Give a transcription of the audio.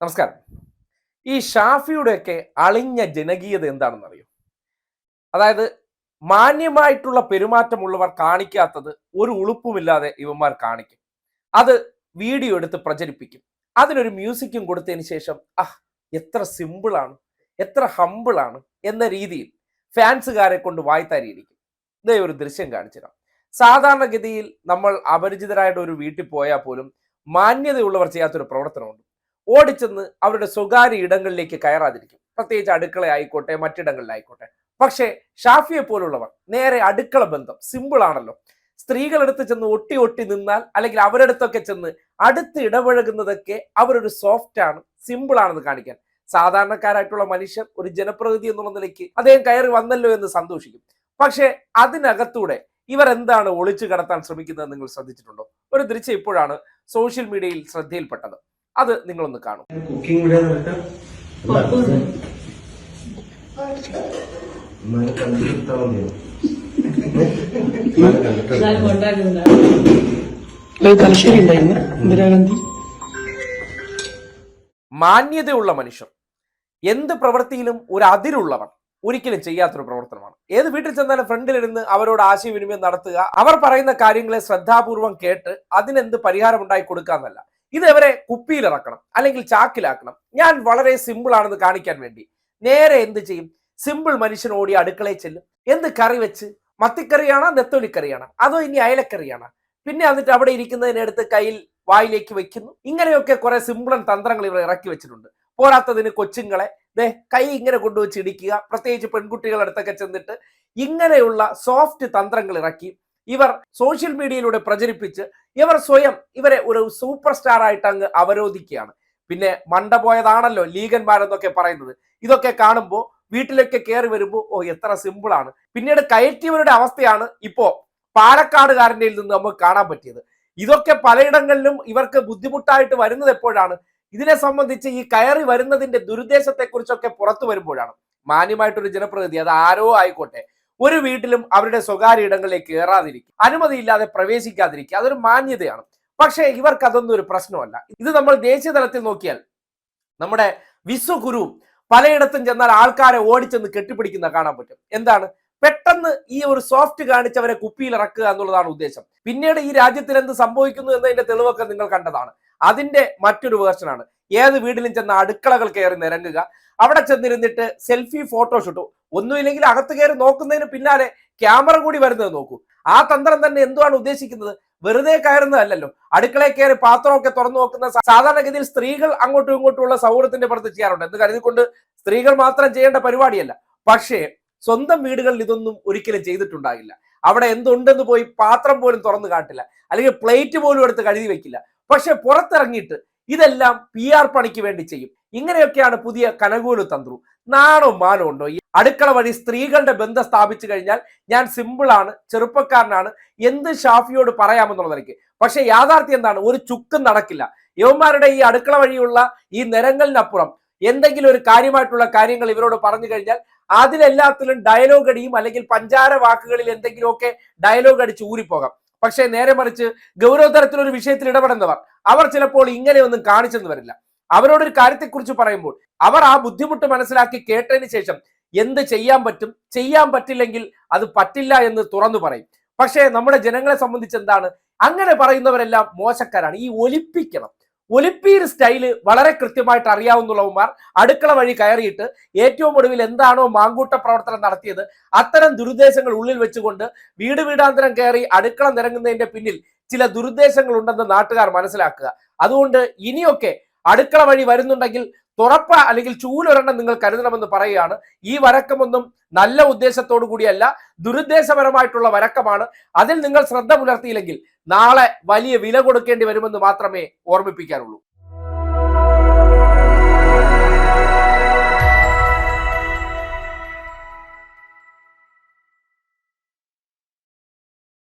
നമസ്കാരം. ഈ ഷാഫിയുടെയൊക്കെ അളിഞ്ഞ ജനകീയത എന്താണെന്ന് അറിയോ അതായത് മാന്യമായിട്ടുള്ള പെരുമാറ്റമുള്ളവർ കാണിക്കാത്തത് ഒരു ഉളുപ്പുമില്ലാതെ ഇവന്മാർ കാണിക്കും. അത് വീഡിയോ എടുത്ത് പ്രചരിപ്പിക്കും. അതിനൊരു മ്യൂസിക്കും കൊടുത്തതിന് ശേഷം ആ എത്ര സിമ്പിളാണ് എത്ര ഹമ്പിളാണ് എന്ന രീതിയിൽ ഫാൻസുകാരെ കൊണ്ട് വായ്ത്താരിയിരിക്കും. ഇതേ ഒരു ദൃശ്യം കാണിച്ചിടാം സാധാരണഗതിയിൽ നമ്മൾ അപരിചിതരായിട്ട് ഒരു വീട്ടിൽ പോയാൽ പോലും മാന്യതയുള്ളവർ ചെയ്യാത്തൊരു പ്രവർത്തനമുണ്ട്. ഓടിച്ചെന്ന് അവരുടെ സ്വകാര്യ ഇടങ്ങളിലേക്ക് കയറാതിരിക്കും. പ്രത്യേകിച്ച് അടുക്കള ആയിക്കോട്ടെ മറ്റിടങ്ങളിലായിക്കോട്ടെ പക്ഷേ ഷാഫിയെ പോലുള്ളവർ നേരെ അടുക്കള ബന്ധം സിമ്പിൾ ആണല്ലോ. സ്ത്രീകളെടുത്ത് ചെന്ന് ഒട്ടി ഒട്ടി നിന്നാൽ അല്ലെങ്കിൽ അവരടുത്തൊക്കെ ചെന്ന് അടുത്ത് ഇടപഴകുന്നതൊക്കെ അവരൊരു സോഫ്റ്റ് ആണ് സിമ്പിൾ ആണെന്ന് കാണിക്കാൻ. സാധാരണക്കാരായിട്ടുള്ള മനുഷ്യർ ഒരു ജനപ്രതിനിധി എന്നുള്ള നിലയ്ക്ക് അദ്ദേഹം കയറി വന്നല്ലോ എന്ന് സന്തോഷിക്കും. പക്ഷേ അതിനകത്തൂടെ ഇവർ എന്താണ് ഒളിച്ചു കടത്താൻ ശ്രമിക്കുന്നത് നിങ്ങൾ ശ്രദ്ധിച്ചിട്ടുണ്ടോ? ഒരു ദൃശ്യം ഇപ്പോഴാണ് സോഷ്യൽ മീഡിയയിൽ ശ്രദ്ധയിൽപ്പെട്ടത്. അത് നിങ്ങളൊന്ന് കാണും. തലശ്ശേരി ഉണ്ടായിരുന്നു ഇന്ദിരാഗാന്ധി. മാന്യതയുള്ള മനുഷ്യർ. എന്ത് പ്രവൃത്തിയിലും ഒരു അതിരുള്ളവർ ഒരിക്കലും ചെയ്യാത്തൊരു പ്രവർത്തനമാണ്. ഏത് വീട്ടിൽ ചെന്നാലും ഫ്രണ്ടിലിരുന്ന് അവരോട് ആശയവിനിമയം നടത്തുക അവർ പറയുന്ന കാര്യങ്ങളെ ശ്രദ്ധാപൂർവം കേട്ട് അതിനെന്ത് പരിഹാരം ഉണ്ടായി കൊടുക്കാന്നല്ല. ഇത് ഇവരെ കുപ്പിയിലിറക്കണം അല്ലെങ്കിൽ ചാക്കിലാക്കണം. ഞാൻ വളരെ സിമ്പിൾ ആണെന്ന് കാണിക്കാൻ വേണ്ടി. നേരെ എന്ത് ചെയ്യും? സിമ്പിൾ മനുഷ്യൻ ഓടി അടുക്കളയിൽ ചെല്ലും. എന്ത് കറി വെച്ച്? മത്തിക്കറിയാണോ? നെത്തോലിക്കറിയാണോ? അതോ ഇനി അയലക്കറിയാണോ? പിന്നെ എന്നിട്ട് അവിടെ ഇരിക്കുന്നതിനടുത്ത് കയ്യിൽ വായിലേക്ക് വെക്കുന്നു. ഇങ്ങനെയൊക്കെ കുറെ സിമ്പിളൻ തന്ത്രങ്ങൾ ഇവർ ഇറക്കി വെച്ചിട്ടുണ്ട്. പോരാത്തതിന് കൊച്ചുങ്ങളെ ദേ കൈ ഇങ്ങനെ കൊണ്ടുവച്ച് ഇടിക്കുക. പ്രത്യേകിച്ച് പെൺകുട്ടികളുടെ അടുത്തൊക്കെ ചെന്നിട്ട് ഇങ്ങനെയുള്ള സോഫ്റ്റ് തന്ത്രങ്ങൾ ഇറക്കി ഇവർ സോഷ്യൽ മീഡിയയിലൂടെ പ്രചരിപ്പിച്ച് ഇവർ സ്വയം ഇവരെ ഒരു സൂപ്പർ സ്റ്റാർ ആയിട്ട് അങ്ങ് അവരോധിക്കുകയാണ്. പിന്നെ മണ്ട പോയതാണല്ലോ ലീഗന്മാരെന്നൊക്കെ പറയുന്നത്. ഇതൊക്കെ കാണുമ്പോൾ വീട്ടിലൊക്കെ കയറി വരുമ്പോൾ ഓ എത്ര സിമ്പിളാണ് പിന്നീട് കയറ്റിയവരുടെ അവസ്ഥയാണ് ഇപ്പോ പാലക്കാടുകാരന്റെ നിന്ന് നമുക്ക് കാണാൻ പറ്റിയത്. ഇതൊക്കെ പലയിടങ്ങളിലും ഇവർക്ക് ബുദ്ധിമുട്ടായിട്ട് വരുന്നത് എപ്പോഴാണ്? ഇതിനെ സംബന്ധിച്ച് ഈ കയറി വരുന്നതിന്റെ ദുരുദ്ദേശത്തെ കുറിച്ചൊക്കെ പുറത്തു വരുമ്പോഴാണ്. മാന്യമായിട്ടൊരു ജനപ്രതിനിധി അത് ആരോ ആയിക്കോട്ടെ. ഒരു വീട്ടിലും അവരുടെ സ്വകാര്യ ഇടങ്ങളിലേക്ക് കയറാതിരിക്കുക അനുമതിയില്ലാതെ പ്രവേശിക്കാതിരിക്കുക. അതൊരു മാന്യതയാണ്. പക്ഷേ ഇവർക്ക് അതൊന്നും ഒരു പ്രശ്നമല്ല. ഇത് നമ്മൾ ദേശീയ തലത്തിൽ നോക്കിയാൽ നമ്മുടെ വിശ്വഗുരു പലയിടത്തും ചെന്നാൽ ആൾക്കാരെ ഓടിച്ചെന്ന് കെട്ടിപ്പിടിക്കുന്ന കാണാൻ പറ്റും. എന്താണ്? പെട്ടെന്ന് ഈ ഒരു സോഫ്റ്റ് കാണിച്ചവരെ കുപ്പിയിൽ ഇറക്കുക എന്നുള്ളതാണ് ഉദ്ദേശം. പിന്നീട് ഈ രാജ്യത്തിൽ എന്ത് സംഭവിക്കുന്നു എന്നതിന്റെ തെളിവൊക്കെ നിങ്ങൾ കണ്ടതാണ്. അതിന്റെ മറ്റൊരു വേർഷനാണ് ഏത് വീട്ടിലും ചെന്ന അടുക്കളകൾ കയറി നിരങ്ങുക. അവിടെ ചെന്നിരുന്നിട്ട് സെൽഫി ഫോട്ടോഷൂട്ടോ ഒന്നുമില്ലെങ്കിൽ അകത്ത് കയറി നോക്കുന്നതിന് പിന്നാലെ ക്യാമറ കൂടി വരുന്നത് നോക്കൂ. ആ തന്ത്രം തന്നെ എന്തുവാണ് ഉദ്ദേശിക്കുന്നത്? വെറുതെ കയറുന്നതല്ലല്ലോ. അടുക്കളയിൽ കയറി പാത്രമൊക്കെ തുറന്നു നോക്കുന്ന സാധാരണഗതിയിൽ സ്ത്രീകൾ അങ്ങോട്ടും ഇങ്ങോട്ടുമുള്ള സൗഹൃദത്തിന്റെ പുറത്ത് ചെയ്യാറുണ്ട്. എന്ന് കരുതിക്കൊണ്ട് സ്ത്രീകൾ മാത്രം ചെയ്യേണ്ട പരിപാടിയല്ല. പക്ഷേ സ്വന്തം വീടുകളിൽ ഇതൊന്നും ഒരിക്കലും ചെയ്തിട്ടുണ്ടാകില്ല അവിടെ എന്തുണ്ടെന്ന് പോയി പാത്രം പോലും തുറന്നു കാട്ടില്ല. അല്ലെങ്കിൽ പ്ലേറ്റ് പോലും എടുത്ത് കഴുതി വെക്കില്ല. പക്ഷെ പുറത്തിറങ്ങിയിട്ട് ഇതെല്ലാം പി ആർ പണിക്ക് വേണ്ടി ചെയ്യും. ഇങ്ങനെയൊക്കെയാണ് പുതിയ കനകൂലു തന്ത്രു. നാണോ മാനോ ഉണ്ടോ? ഈ അടുക്കള വഴി സ്ത്രീകളുടെ ബന്ധം സ്ഥാപിച്ചു കഴിഞ്ഞാൽ ഞാൻ സിമ്പിളാണ് ചെറുപ്പക്കാരനാണ് എന്ത് ഷാഫിയോട് പറയാമെന്നുള്ള എനിക്ക് പക്ഷെ യാഥാർത്ഥ്യം എന്താണ്? ഒരു ചുക്കും നടക്കില്ല. യവന്മാരുടെ ഈ അടുക്കള വഴിയുള്ള ഈ നിരങ്ങളിനപ്പുറം എന്തെങ്കിലും ഒരു കാര്യമായിട്ടുള്ള കാര്യങ്ങൾ ഇവരോട് പറഞ്ഞു കഴിഞ്ഞാൽ അതിലെല്ലാത്തിലും ഡയലോഗ് അടിയും അല്ലെങ്കിൽ പഞ്ചാര വാക്കുകളിൽ എന്തെങ്കിലുമൊക്കെ ഡയലോഗ് അടിച്ച് ഊരിപ്പോകാം. പക്ഷേ നേരെ മറിച്ച് ഗൗരവതരത്തിലൊരു വിഷയത്തിൽ ഇടപെടുന്നവർ അവർ ചിലപ്പോൾ ഇങ്ങനെയൊന്നും കാണിച്ചെന്ന് വരില്ല. അവരോടൊരു കാര്യത്തെക്കുറിച്ച് പറയുമ്പോൾ അവർ ആ ബുദ്ധിമുട്ട് മനസ്സിലാക്കി കേട്ടതിന് ശേഷം എന്ത് ചെയ്യാൻ പറ്റും? ചെയ്യാൻ പറ്റില്ലെങ്കിൽ അത് പറ്റില്ല എന്ന് തുറന്നു പറയും. പക്ഷേ നമ്മുടെ ജനങ്ങളെ സംബന്ധിച്ച് എന്താണ്? അങ്ങനെ പറയുന്നവരെല്ലാം മോശക്കാരാണ്. ഈ ഒലിപ്പിക്കണം. ഒലിപ്പീർ സ്റ്റൈൽ വളരെ കൃത്യമായിട്ട് അറിയാവുന്നുള്ളവന്മാർ അടുക്കള വഴി കയറിയിട്ട് ഏറ്റവും ഒടുവിൽ എന്താണോ മാങ്കൂട്ട പ്രവർത്തനം നടത്തിയത് അത്തരം ദുരുദ്ദേശങ്ങൾ ഉള്ളിൽ വെച്ചുകൊണ്ട് വീട് വീടാന്തരം കയറി അടുക്കള നിരങ്ങുന്നതിന്റെ പിന്നിൽ ചില ദുരുദ്ദേശങ്ങൾ ഉണ്ടെന്ന് നാട്ടുകാർ മനസ്സിലാക്കുക. അതുകൊണ്ട് ഇനിയൊക്കെ അടുക്കള വഴി വരുന്നുണ്ടെങ്കിൽ തുറപ്പ അല്ലെങ്കിൽ ചൂലൊരെണ്ണം നിങ്ങൾ കരുതണമെന്ന് പറയുകയാണ്. ഈ വരക്കമൊന്നും നല്ല ഉദ്ദേശത്തോടു കൂടിയല്ല ദുരുദ്ദേശപരമായിട്ടുള്ള വരക്കമാണ് അതിൽ നിങ്ങൾ ശ്രദ്ധ പുലർത്തിയില്ലെങ്കിൽ നാളെ വലിയ വില കൊടുക്കേണ്ടി വരുമെന്ന് മാത്രമേ ഓർമ്മിപ്പിക്കാറുള്ളൂ.